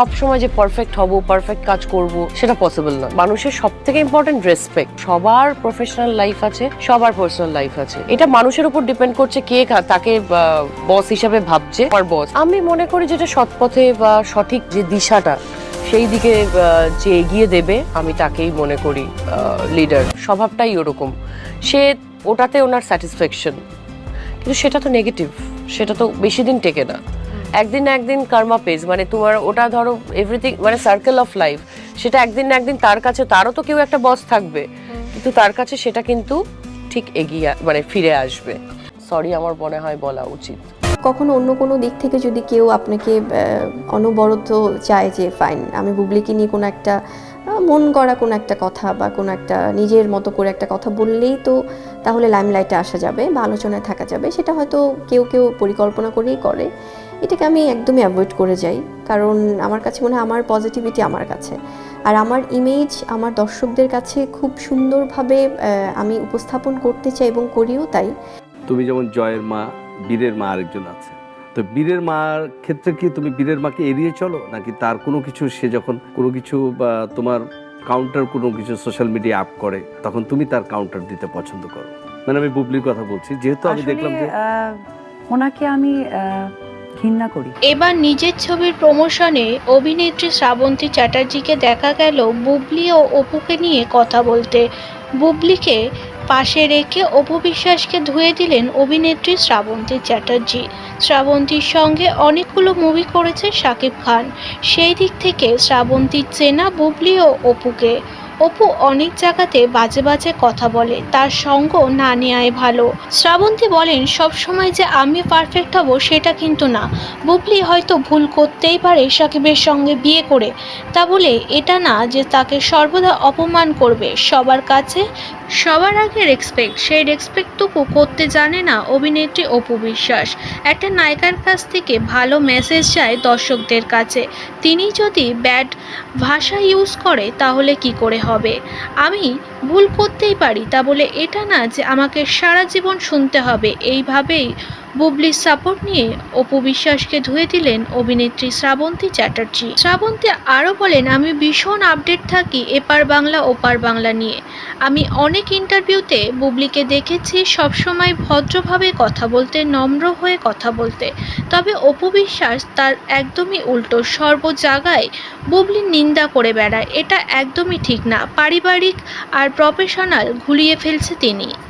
সব সময় যে পারফেক্ট হব পারফেক্ট কাজ করব, সেটা পসিবল না মানুষের সব থেকে ইম্পর্টেন্ট রেসপেক্ট সবার প্রফেশনাল লাইফ আছে, সবার পার্সোনাল লাইফ আছে। এটা মানুষের উপর ডিপেন্ড করছে কে তাকে বস হিসাবে ভাবছে আর বস আমি মনে করি যেটা সৎ পথে বা সঠিক যে দিশাটা, সেই দিকে যে এগিয়ে দেবে, আমি তাকেই মনে করি লিডার স্বভাবটাই ওরকম। সে ওটাতে ওনার স্যাটিসফ্যাকশন কিন্তু সেটা তো নেগেটিভ সেটা তো বেশি দিন টেকে না। একদিন না একদিন কার্মা পেজ মানে তোমার ওটা ধরো এভরিথিং মানে সার্কেল অফ লাইফ সেটা একদিন না একদিন তার কাছে, তারও তো কেউ একটা বস থাকবে, কিন্তু তার কাছে সেটা কিন্তু ঠিক এগিয়ে মানে ফিরে আসবে। সরি আমার মনে হয় বলা উচিত। কখনো অন্য কোনো দিক থেকে যদি কেউ আপনাকে অনবরত চায় যে ফাইন আমি বুবলিকে নিয়ে কোনো একটা মন করা কোনো একটা কথা বা কোনো একটা নিজের মতো করে একটা কথা বললেই তো তাহলে লাইমলাইটে আসা যাবে বা আলোচনায় থাকা যাবে, সেটা হয়তো কেউ কেউ পরিকল্পনা করেই করে। এটাকে আমি একদমই অ্যাভয়েড করে যাই। কারণ আমার কাছে মনে হয় আমার পজিটিভিটি আমার কাছে। আর আমার ইমেজ আমার দর্শকদের কাছে খুব সুন্দরভাবে আহ, আমি উপস্থাপন করতে চাই এবং করিও তাই। তুমি যেমন জয়ের মা বীরের মা আরেকজন আছে। তো বীরের মার ক্ষেত্রে কি তুমি বীরের মাকে এড়িয়ে চলো? নাকি তার কোনো কিছু সে যখন কোনো কিছু বা তোমার কাউন্টার কোনো কিছু সোশ্যাল মিডিয়া আপ করে তখন তুমি তার কাউন্টার দিতে পছন্দ করো? মানে আমি বুবলির কথা বলছি যেহেতু আমি দেখলাম যে ওনাকে আমি ঘৃণা করি। এবার নিজের ছবির প্রমোশনে অভিনেত্রী শ্রাবন্তী চ্যাটার্জিকে দেখা গেল বুবলি ও অপুকে নিয়ে কথা বলতে। বুবলিকে পাশে রেখে অপু বিশ্বাসকে ধুয়ে দিলেন অভিনেত্রী শ্রাবন্তী চ্যাটার্জি। শ্রাবন্তীর সঙ্গে অনেকগুলো মুভি করেছে শাকিব খান। সেই দিক থেকে শ্রাবন্তীর চেনা বুবলি ও অপুকে। অপু অনেক জায়গাতে বাজে বাজে কথা বলে, তার সঙ্গ না নেওয়াই ভালো। শ্রাবন্তী বলেন, সব সময় যে আমি পারফেক্ট হব সেটা কিন্তু না। বুবলি হয়তো ভুল করতেই পারে সাকিবের সঙ্গে বিয়ে করে। তা বলে, এটা না যে তাকে সর্বদা অপমান করবে, সবার কাছে? সবার আগে রেসপেক্ট সেই রেসপেক্টটুকু করতে জানে না অভিনেত্রী অপু বিশ্বাস। একটা নায়িকার কাছ থেকে ভালো মেসেজ যায় দর্শকদের কাছে। তিনি যদি ব্যাড ভাষা ইউজ করে, তাহলে কি করে হবে। আমি ভুল করতেই পারি তা বলে এটা না যে আমাকে সারা জীবন শুনতে হবে। এইভাবেই বুবলির সাপোর্ট নিয়ে অপু বিশ্বাসকে ধুয়ে দিলেন অভিনেত্রী শ্রাবন্তী চ্যাটার্জি। শ্রাবন্তী আরও বলেন, আমি ভীষণ আপডেট থাকি এপার বাংলা, ওপার বাংলা নিয়ে। আমি অনেক ইন্টারভিউতে বুবলিকে দেখেছি, সবসময় ভদ্রভাবে কথা বলতে, নম্র হয়ে কথা বলতে। তবে অপু বিশ্বাস তার একদমই উল্টো, সর্ব জায়গায় বুবলির নিন্দা করে বেড়ায়। এটা একদমই ঠিক না। পারিবারিক আর প্রফেশনাল ঘুলিয়ে ফেলছে তিনি।